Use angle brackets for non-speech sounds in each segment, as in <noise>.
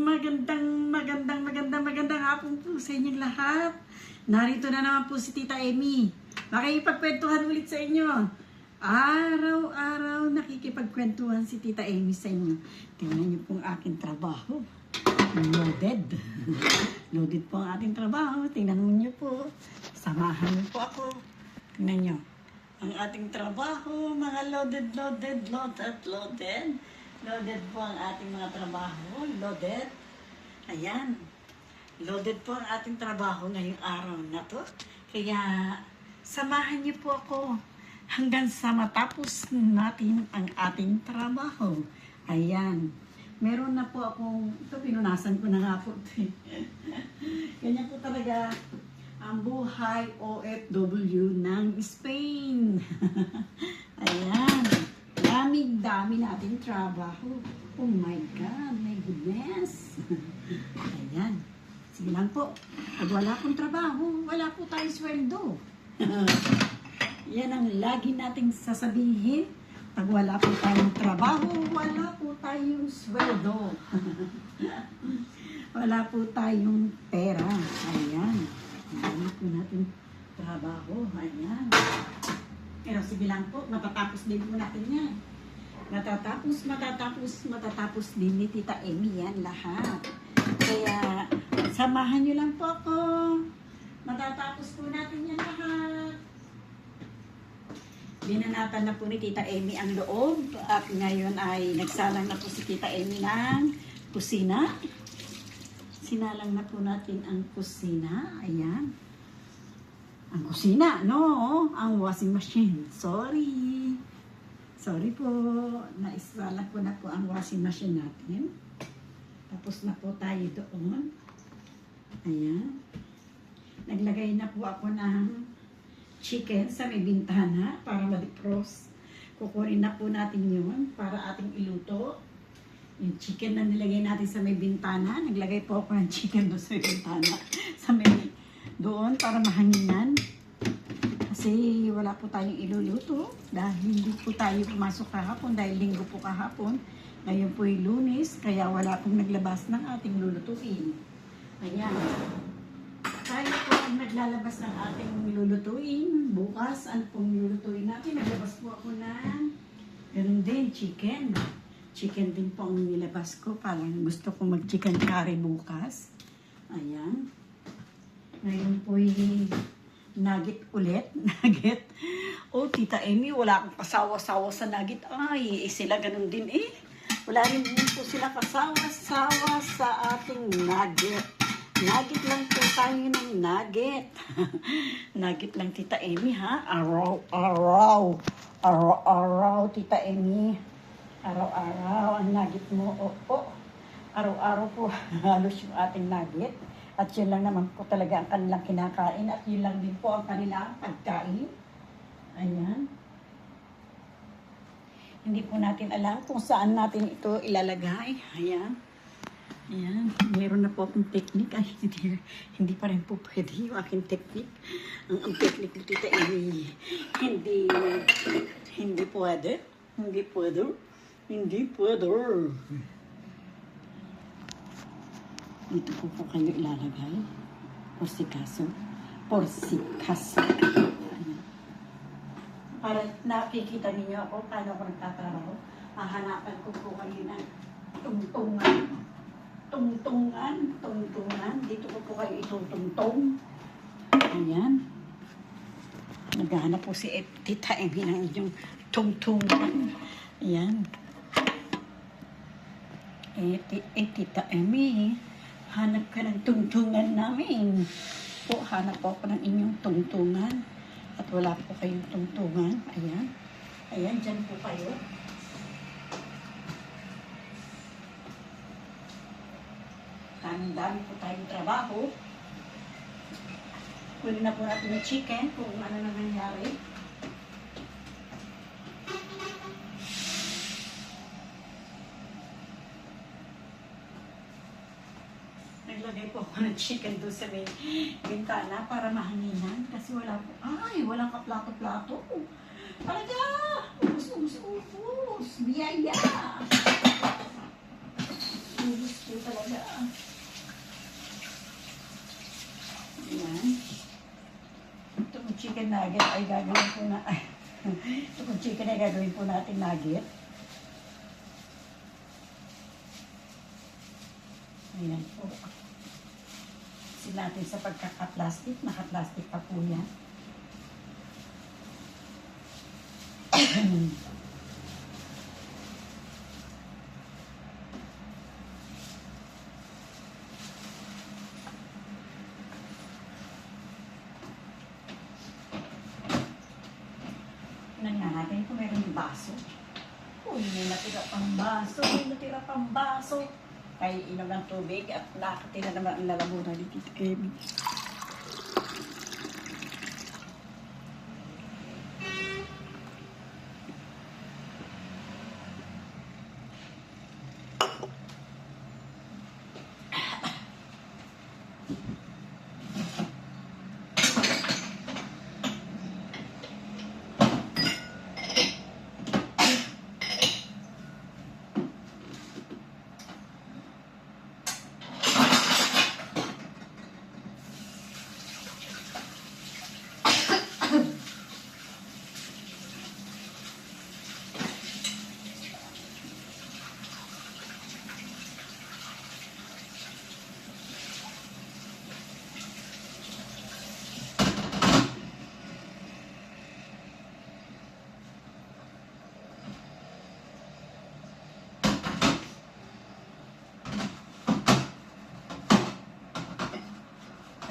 Magandang, magandang, magandang, magandang hapon po sa inyong lahat. Narito na naman po si Tita Amy. Makikipagkwentuhan ulit sa inyo. Araw-araw nakikipagkwentuhan si Tita Amy sa inyo. Tingnan niyo pong aking trabaho. Loaded. <laughs> Loaded po ang ating trabaho. Tingnan niyo po. Samahan niyo po ako. Tingnan niyo. Ang ating trabaho, mga loaded, loaded, loaded, loaded. Loaded po ang ating mga trabaho. Loaded. Ayan. Loaded po ang ating trabaho ngayong araw na to. Kaya, samahan niyo po ako hanggang sa matapos natin ang ating trabaho. Ayan. Meron na po akong, ito pinunasan ko na nga po. <laughs> Ganyan po talaga ang buhay OFW ng Spain. <laughs> Ayan. Dami-dami nating trabaho. Oh my God, my goodness. <laughs> Ayan. Sige lang po. Pag wala pong trabaho, wala po tayong sweldo. <laughs> Yan ang lagi nating sasabihin. Pag wala po tayong trabaho, wala po tayong sweldo. <laughs> wala po tayong pera. Ayan. Dami po natin trabaho. Ayan. Pero sige lang po, matatapos din po natin yan. Matatapos, matatapos, matatapos din ni Tita Amy yan lahat. Kaya, samahan nyo lang po ako. Matatapos po natin yan lahat. Binanatan na po ni Tita Amy ang loob at ngayon ay nagsalang na po si Tita Amy ng kusina. Sinalang na po natin ang kusina. Ayan. Ang kusina, no? Ang washing machine. Sorry. Sorry po. Naisala ko na po ang washing machine natin. Tapos na po tayo doon. Ayan. Naglagay na po ako ng chicken sa may bintana para ma-defrost. Kukunin na po natin yun para ating iluto. Yung chicken na nilagay natin sa may bintana. Naglagay po ako ng chicken doon sa may bintana. sa may doon para mahanginan. Kasi wala po tayong iluluto dahil hindi po tayo pumasok kahapon dahil linggo po kahapon. Ngayon po yung lunes, kaya wala pong naglabas ng ating lulutuin. Ayan. Tayo po ang naglalabas ng ating lulutuin. Bukas, ano pong lulutuin natin? Naglabas po ako ng ganun din, chicken. Chicken din po ang nilabas ko. Parang gusto ko mag-chicken curry bukas. Ayan. Ngayon po yung nugget ulit. <laughs> Nugget. Oh, Tita Amy, wala akong kasawa-sawa sa nugget. Ay, eh, sila ganun din eh. Wala rin din po sila kasawa-sawa sa ating nugget. Nugget lang po tayo ng nugget. <laughs> nugget lang, Tita Amy, ha? Araw, araw. Araw, araw, Tita Amy. Araw-araw ang nugget mo. Oo. Araw-araw po <laughs> halos yung ating nugget. At yun lang naman po talaga ang kanilang kinakain. At yun lang din po ang kanilang pagkain. Ayan. Hindi po natin alam kung saan natin ito ilalagay. Ayan. Ayan. Meron na po akong technique. Ay, hindi, hindi pa rin po pwede yung aking technique. Ang, ang technique ni Tita Amy, hindi, hindi pwede. Hindi pwede. Hindi pwede. Dito po po kayo ilalagay. Por si kaso. Por si kaso. Para nakikita ninyo ako paano ako nagtatrabaho. Hahanapan ko po kayo ng tungtungan. Tungtungan. Tungtungan. Dito ko po kayo itutungtong. Ayan. Naghahanap po si Tita Emi ng inyong tungtungan. Ayan. Eh, eh, Tita Emi, hanap ka ng tungtungan namin. Po, hanap po ako ng inyong tungtungan. At wala po kayong tungtungan. Ayan. Ayan, dyan po kayo. Dami-dami po tayong trabaho. Kunin na po natin yung chicken kung ano na nangyari. Naglagay po ako ng chicken doon sa may bintana para mahanginan kasi wala po. Ay, walang kaplato-plato. Talaga! Ubus, ubus, ubus! Biyaya! Ubus po talaga. Ayan. Itong chicken nugget ay gagawin po na... <laughs> Itong chicken ay gagawin po natin nugget. Ayan po. Kasi natin sa pagkaka-plastic, naka-plastic pa po yan. <clears throat> Tingnan nga natin kung meron yung baso. Uy, may natira pang baso, may natira pang baso. Ay, inom ng tubig at nakatira naman ang lalamunan ni Tita Emmy.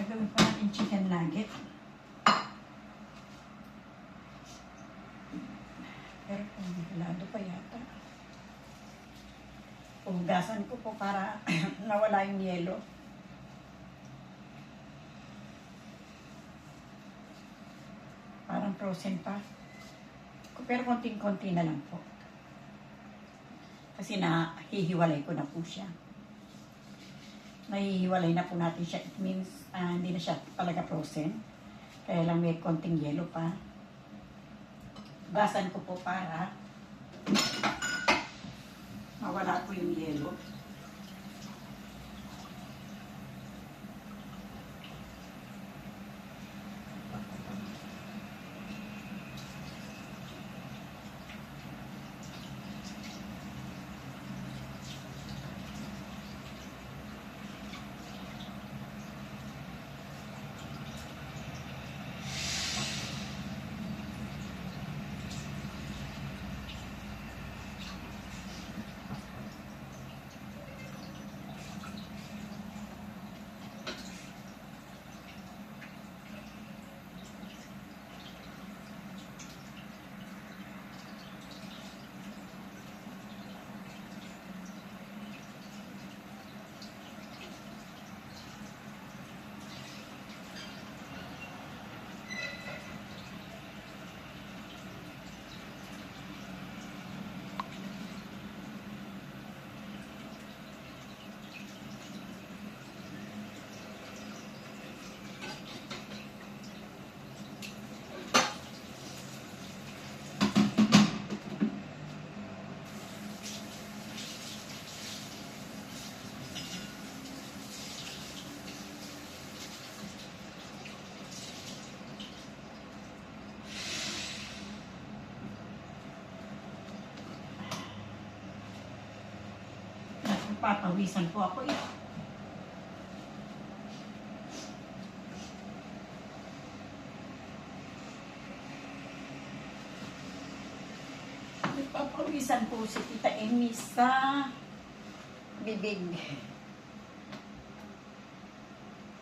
Gagawin pa natin chicken nugget. Pero kumulado pa yata. Pugasan ko po para <clears throat> nawala yung yelo. Parang frozen pa. Pero konting-konti na lang po. Kasi na hihiwalay ko na po siya nahihiwalay na po natin siya. It means, ah, hindi na siya talaga frozen. Kaya lang may konting yelo pa. Basan ko po para mawala po yung yelo. Papawisan po ako eh. Papawisan po si Tita Amy sa bibig.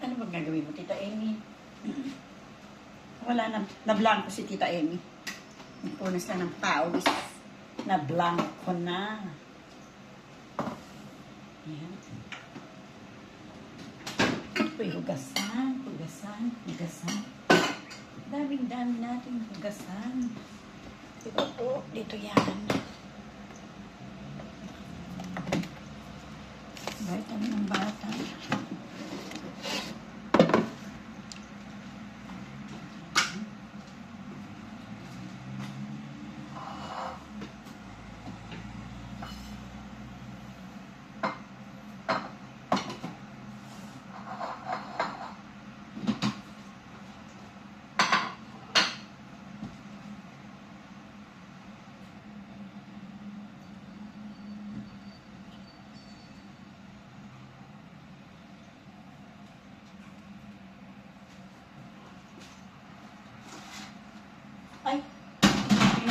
Ano bang gagawin mo, Tita Amy? Wala na, na-blanco si Tita Amy. Nagpunas na ng pawis. Na-blanco na. Ayan. Uy, hugasan, hugasan, hugasan. Daming-dami natin hugasan. Dito po, dito yan.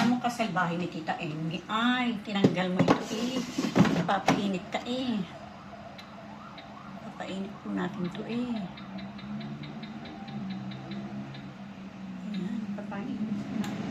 Mo kasalbahe ni Tita Amy. Ay, tinanggal mo ito eh. Papainit ka eh. Papainit po natin ito eh. Ayan, papainit po natin.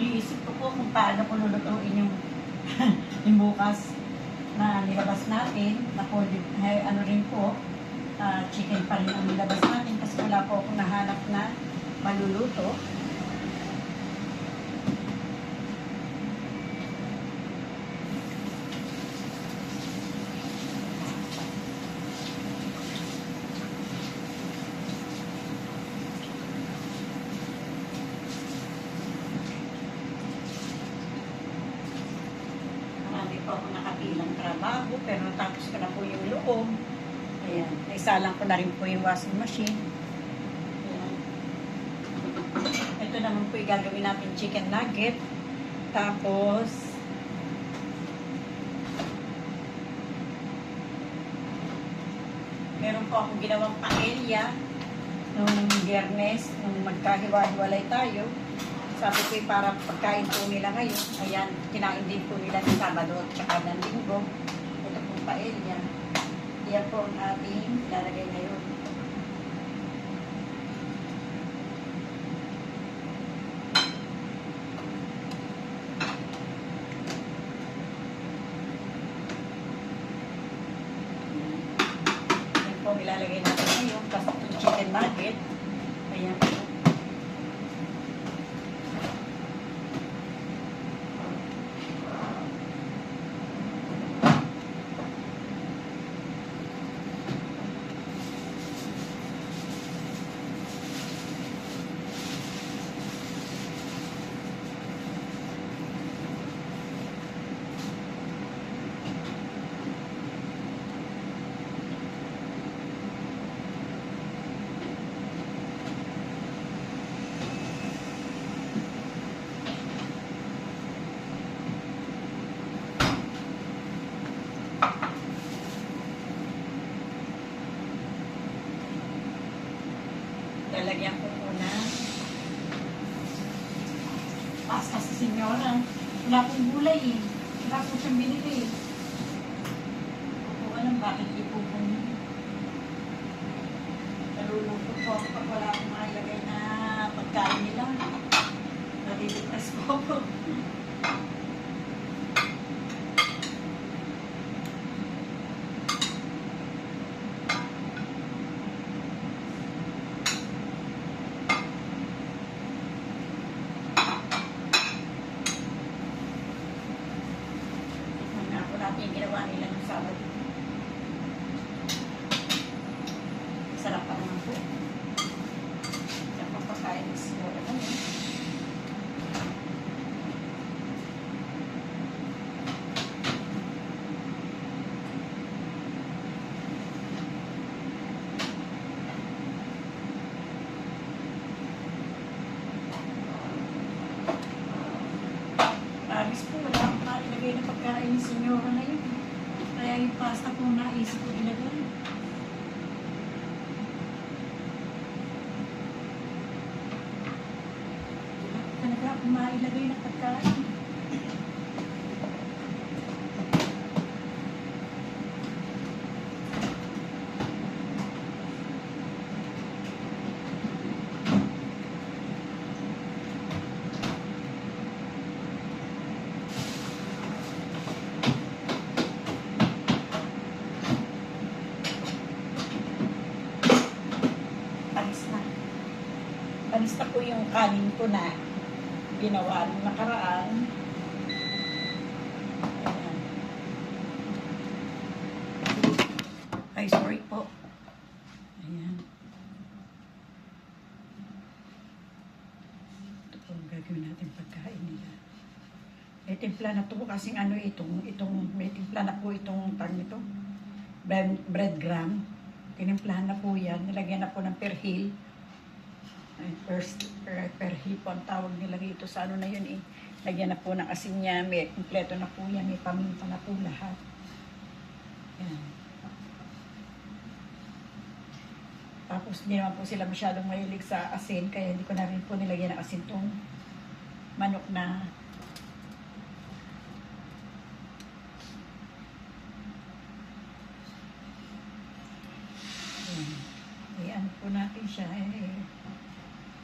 Iisip ko po kung paano ko lulutuin yung, yung bukas na nilabas folded, eh, ano rin po, ah, chicken pa rin ang nilabas natin kasi wala po akong nahanap na maluluto. Marami po ako nakapilang trabaho, pero natapos ko na po yung loob. Ayan, naisalang ko na rin po yung washing machine. Ayan. Ito naman po yung gagawin natin chicken nugget. Tapos, meron po akong ginawang paella nung biyernes, nung magkahiwa-hiwalay tayo. Sabi ko eh, para pagkain po nila ngayon. Ayan, kinain din po nila ng Sabado at saka ng Linggo. Ito pong paella. Yan po ang ating lalagay ngayon. Yan po ang ilalagay natin ngayon. Tapos itong chicken nugget. Ayan po. Lalagyan ko muna. Pasta sa senyora. Gulay eh. Wala po siyang binili eh. Hindi ko alam bakit ipupong niya. Nalulungkot po ako pag wala akong mailagay na pagkain nila. Nadidepress po ako. Tikman nga po natin yung ginawa nila ng Sabado. Sarap pa naman po. Sarap ang pagkain ng siguro kami. Promise po, wala akong mailagay na pagkain ni Senyora na yun. Kaya yung pasta po naisip ko ilagay. Wala talaga akong mailagay na pagkain. Na po yung kanin ko na ginawa nung nakaraan. Ayan. Ay, sorry po. Ayan. Ito po ang gagawin natin pagkain nila. May timpla na to kasing ano itong, itong, may timpla na po itong tag nito. Bread, breadgram. Tinimplahan na po yan. Nilagyan na po ng perhil. First, per, perhil po ang tawag nila rito sa ano na yun eh. Lagyan na po ng asin niya. May kompleto na po yan. May paminta na po lahat. Yan. Tapos hindi naman po sila masyadong mahilig sa asin. Kaya hindi ko na rin po nilagyan ng asin tong manok na Ayan. Ayan po natin siya. Eh,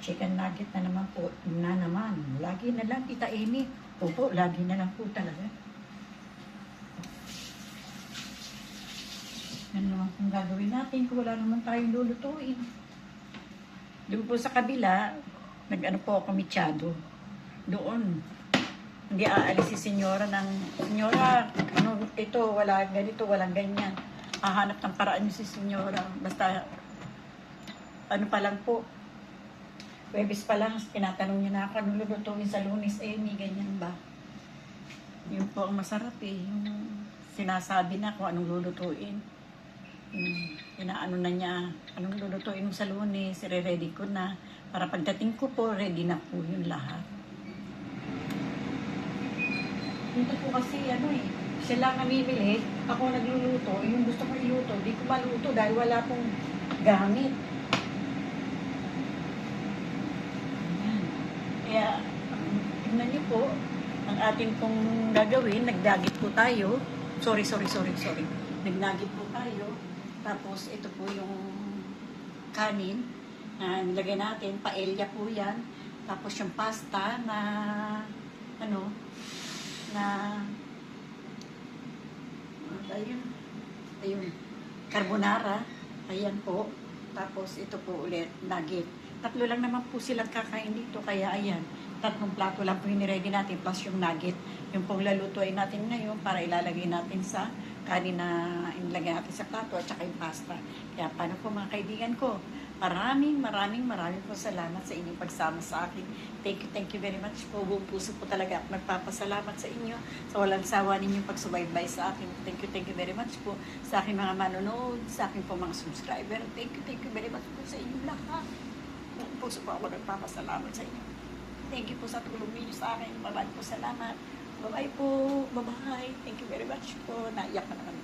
chicken nugget na naman po. Na naman. Lagi na lang, Tita Amy. Opo, lagi na lang po talaga. Yan naman kung gagawin natin kung wala naman tayong lulutuin. Doon po sa kabila, nag-ano po ako michado. Doon. Hindi aalis si senyora ng, senyora, ano, ito, wala ganito, walang ganyan. Hahanap ng paraan si senyora. Basta, ano pa lang po, Webis pa lang, tinatanong niya na ako, anong sa lunes, eh, may ganyan ba? Yun po ang masarap eh, yung sinasabi na kung anong lulutuin. Yung inaano na niya, anong lulutuin mo sa lunes, re-ready ko na. Para pagdating ko po, ready na po yung lahat. Dito po kasi ano eh, siya lang ako nagluluto, yung gusto ko iluto, di ko maluto dahil wala pong gamit. Kaya, tingnan niyo po, ang ating pong gagawin, nagdagit po tayo. Sorry, sorry, sorry, sorry. Nagnagit po tayo. Tapos, ito po yung kanin na nilagay natin. Paella po yan. Tapos yung pasta na, ano, na, ayun, ayun, carbonara. Ayan po. Tapos, ito po ulit, nugget. Tatlo lang naman po silang kakain dito. Kaya ayan, tatlong plato lang po ready natin plus yung nugget. Yung pong lalutuin natin ngayon para ilalagay natin sa kanin na inilagay natin sa plato at saka yung pasta. Kaya paano po mga kaibigan ko? Maraming, maraming, maraming po salamat sa inyong pagsama sa akin. Thank you, thank you very much po. Buong puso po talaga ako nagpapasalamat sa inyo sa walang sawa ninyong pagsubaybay sa akin. Thank you, thank you very much po sa aking mga manonood, sa aking po mga subscriber. Thank you, thank you very much po sa inyong lahat. Puso po ako nagpapasalamat sa inyo. Thank you po sa tulong ninyo sa akin. Maraming po salamat. Bye-bye po. Bye-bye. Thank you very much po. Naiyak na naman